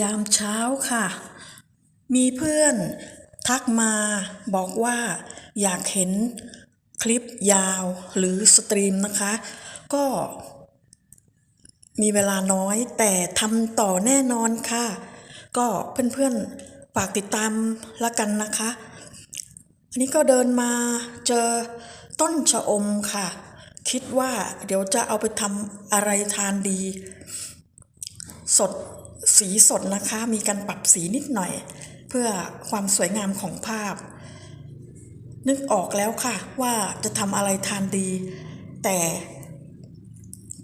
ยามเช้าค่ะ มีเพื่อนทักมาบอกว่าอยากเห็นคลิปยาวหรือสตรีมนะคะ ก็มีเวลาน้อยแต่ทำต่อแน่นอนค่ะ ก็เพื่อนๆฝากติดตามละกันนะคะ อันนี้ก็เดินมาเจอต้นชะอมค่ะ คิดว่าเดี๋ยวจะเอาไปทำอะไรทานดี สดสีสดนะคะ มีการปรับสีนิดหน่อย เพื่อความสวยงามของภาพ นึกออกแล้วค่ะว่าจะทำอะไรทานดี แต่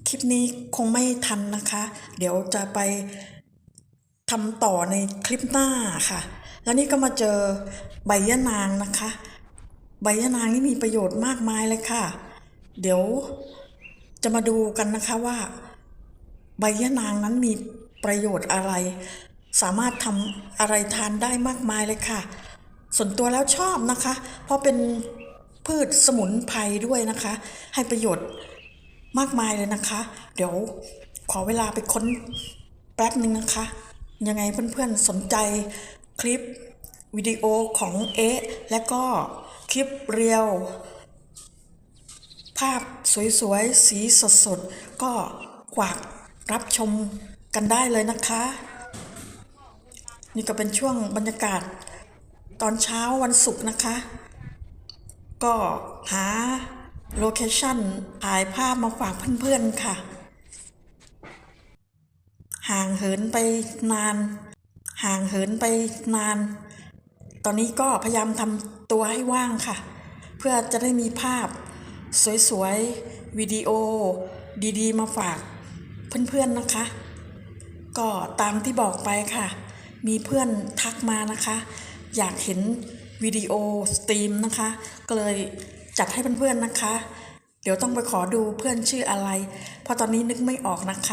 คลิปนี้คงไม่ทันนะคะ เดี๋ยวจะไปทำต่อในคลิปหน้าค่ะ แล้วนี่ก็มาเจอใบยะนางนะคะ ใบยะนางนี่มีประโยชน์มากมายเลยค่ะ เดี๋ยวจะมาดูกันนะคะว่า ใบยะนางนั้นมี ประโยชน์อะไร สามารถทำอะไรทานได้มากมายเลยค่ะ ส่วนตัวแล้วชอบนะคะ เพราะเป็นพืชสมุนไพรด้วยนะคะ ให้ประโยชน์มากมายเลยนะคะ เดี๋ยวขอเวลาไปค้นแป๊บหนึ่งนะคะ ยังไงเพื่อนๆสนใจคลิปวิดีโอของเอ๊ะและก็คลิปเรียว ภาพสวยๆ สีสดๆ ก็ฝากรับชม กันได้เลยนะคะ นี่ก็เป็นช่วงบรรยากาศ ตอนเช้าวันศุกร์นะคะ ก็หาโลเคชั่นถ่ายภาพมาฝากเพื่อนๆค่ะ ห่างเหินไปนาน ห่างเหินไปนาน ตอนนี้ก็พยายามทำตัวให้ว่างค่ะ เพื่อจะได้มีภาพสวยๆวิดีโอดีๆ มาฝากเพื่อนๆนะคะ ก็ตามที่บอกไปค่ะ มีเพื่อนทักมานะคะ อยากเห็นวิดีโอสตรีมนะคะ ก็เลยจัดให้เพื่อนๆนะคะ เดี๋ยวต้องไปขอดูเพื่อนชื่ออะไร เพราะตอนนี้นึกไม่ออกนะคะ